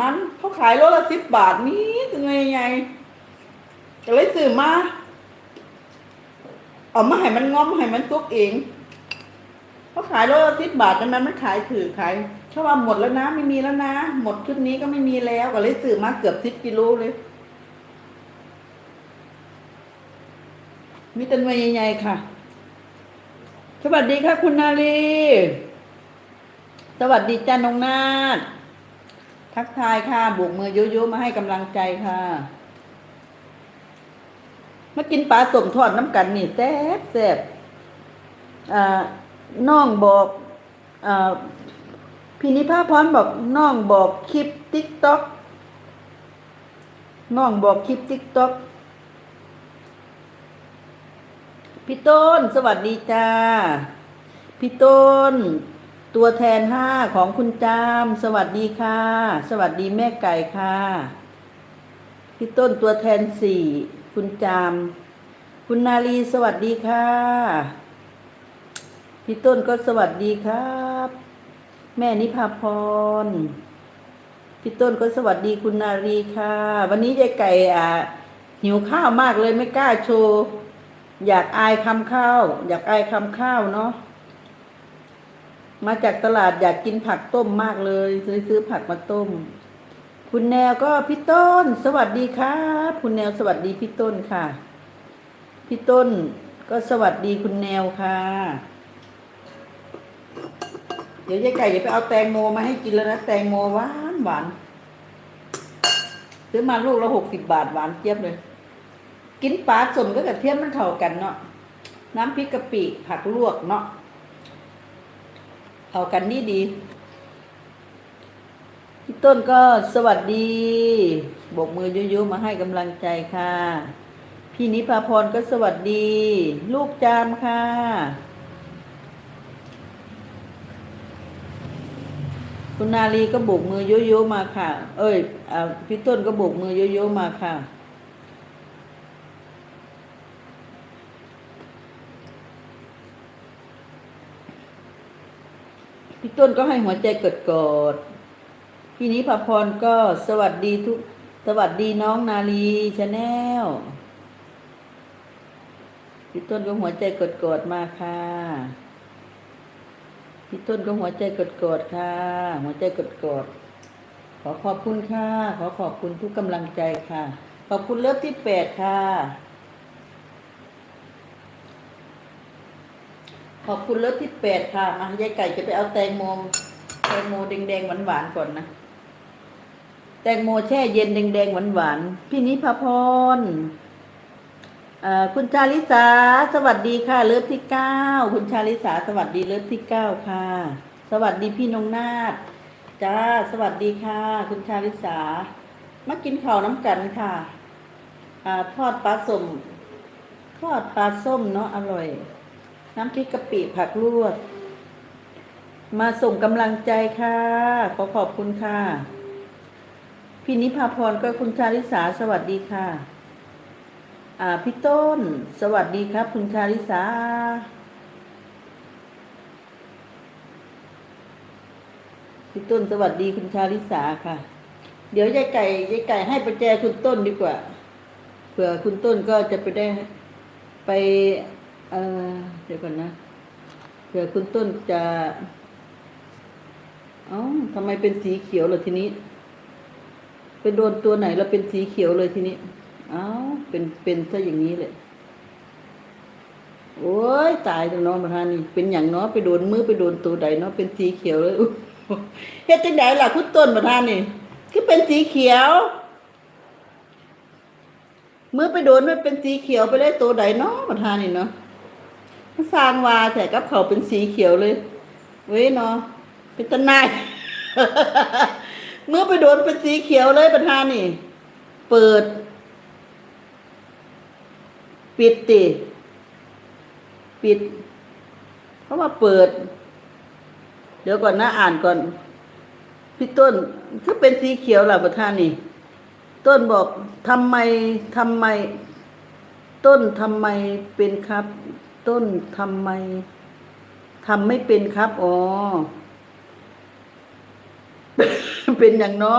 มันเขาขายโลละสิบบาทนี่ยังไงไงก็เลยซื้อมาเอามาให้มันงอมให้มันตุกเองเขาขายโลละสิบบาทแต่มันมันขายถือขายเขาว่าหมดแล้วนะไม่มีแล้วนะหมดชุดนี้ก็ไม่มีแล้วก็เลยซื้อมาเกือบสิบกิโลเลยมีตันวยใหญ่ๆค่ะ สวัสดีค่ะคุณนาลี สวัสดีจ้านงนาฏ ทักทายค่ะโบกมือเยุๆมาให้กำลังใจค่ะมากินปลาสมทอดน้ำกันนี่แซ่บแซ่บอ่าน้องบอกอพี่นิพาพรบอกน้องบอกคลิปติ๊กต็อกน้องบอกคลิปติ๊กต็อกพี่ต้น สวัสดีจ้า พี่ต้น ตัวแทนห้าของคุณจาม สวัสดีค่ะ สวัสดีแม่ไก่ค่ะ พี่ต้นตัวแทนสี่คุณจาม คุณนาลีสวัสดีค่ะ พี่ต้นก็สวัสดีครับ แม่นิพาพร พี่ต้นก็สวัสดีคุณนาลีค่ะ วันนี้ยายไก่อะหิวข้าวมากเลยไม่กล้าโชว์ อยากอายคำข้าว อยากอายคำข้าวเนาะ มาจากตลาดอยากกินผักต้มมากเลยซื้อซื้อผักมาต้ม คุณแนวก็พี่ต้น สวัสดีครับคุณแนวสวัสดีพี่ต้นค่ะ พี่ต้นก็สวัสดีคุณแนวค่ะ เดี๋ยวยายไก่จะไปเอาแตงโมมาให้กินแล้วนะแตงโมหวานหวานซื้อมาลูกละหกสิบบาทหวานเจี๊ยบเลย กินปลาสมก็กระเทียมมันเข้ากันเนาะน้ำพริกกะปิผักลวกเนาะ เอากันนี่ดีพี่ต้นก็สวัสดีโบกมือยุๆมาให้กำลังใจค่ะ พี่นิพาพรก็สวัสดี ลูกจามค่ะคุณนาลีก็โบกมือยุๆมาค่ะ เอ้ยอพี่ต้นก็โบกมือยุๆมาค่ะ พี่ต้นก็ให้หัวใจกดกดพี่นิพพรก็สวัสดีทุก สวัสดีน้องนาลีชาแนลพี่ต้นก็หัวใจกดกดมาค่ะพี่ต้นก็หัวใจกดกดค่ะ หัวใจกดกดขอขอบคุณค่ะ ขอขอบคุณทุกกำลังใจค่ะ ขอบคุณเลิฟที่แปดค่ะ ขอบคุณรถที่แปดค่ะ มายายไก่จะไปเอาแตงโมแตงโมแดงๆหวานๆก่อนนะ แตงโมแช่เย็นแดงๆหวานๆพี่นิพพรเอ่อคุณชาลิสาสวัสดีค่ะเลิฟที่เก้าคุณชาลิสาสวัสดีเลิฟที่เก้าค่ะ สวัสดีพี่นงนาฏจ้าสวัสดีค่ะ คุณชาลิสามากินข้าวน้ำกันค่ะอทอดปลาส้มทอดปลาส้มเนาะอร่อย น้ำพริกกะปิผักลวก มาส่งกำลังใจค่ะ ขอขอบคุณค่ะ พี่นิพาพรก็คุณชาลิสาสวัสดีค่ะ อ่าพี่ต้น สวัสดีครับ คุณชาลิสาพี่ต้นสวัสดีคุณชาลิสาค่ะ เดี๋ยวยายไก่ยายไก่ให้ประแจคุณต้นดีกว่า เผื่อคุณต้นก็จะไปได้ไป เออเดี๋ยวก่อนนะเผื่อคุณต้นจะเอ้าทำไมเป็นสีเขียวเลยทีนี้ไปโดนตัวไหนแล้วเป็นสีเขียวเลยทีนี้ เอ้าเป็นเป็นซะอย่างนี้เลยโอ้ยตายจังเน้องประธานนี่เป็นอย่างนาะไปโดนมือไปโดนตัวใดเนาะเป็นสีเขียวเลยอุ๊ยเฮ็ดจังไดล่ะคุณต้นประธานนี่คือเป็นสีเขียวมือไปโดนมันเป็นสีเขียวไปเลยตัวใดเนาะประธานนี่เนาะ มันสร้างวาแต่กับเขาเป็นสีเขียวเลย เว้ยเนาะเป็นตะนายเมื่อไปโดนเป็นสีเขียวเลยประธานนี่ เปิด ปิดติปิด เพราะว่าเปิด เดี๋ยวก่อนนะอ่านก่อน พี่ต้นคือเป็นสีเขียวหล่ะประธานนี่ ต้นบอกทำไมทำไม ต้นทำไมเป็นครับ ต้นทำไมทำไม่เป็นครับ อ๋อ เป็นอย่างน้อ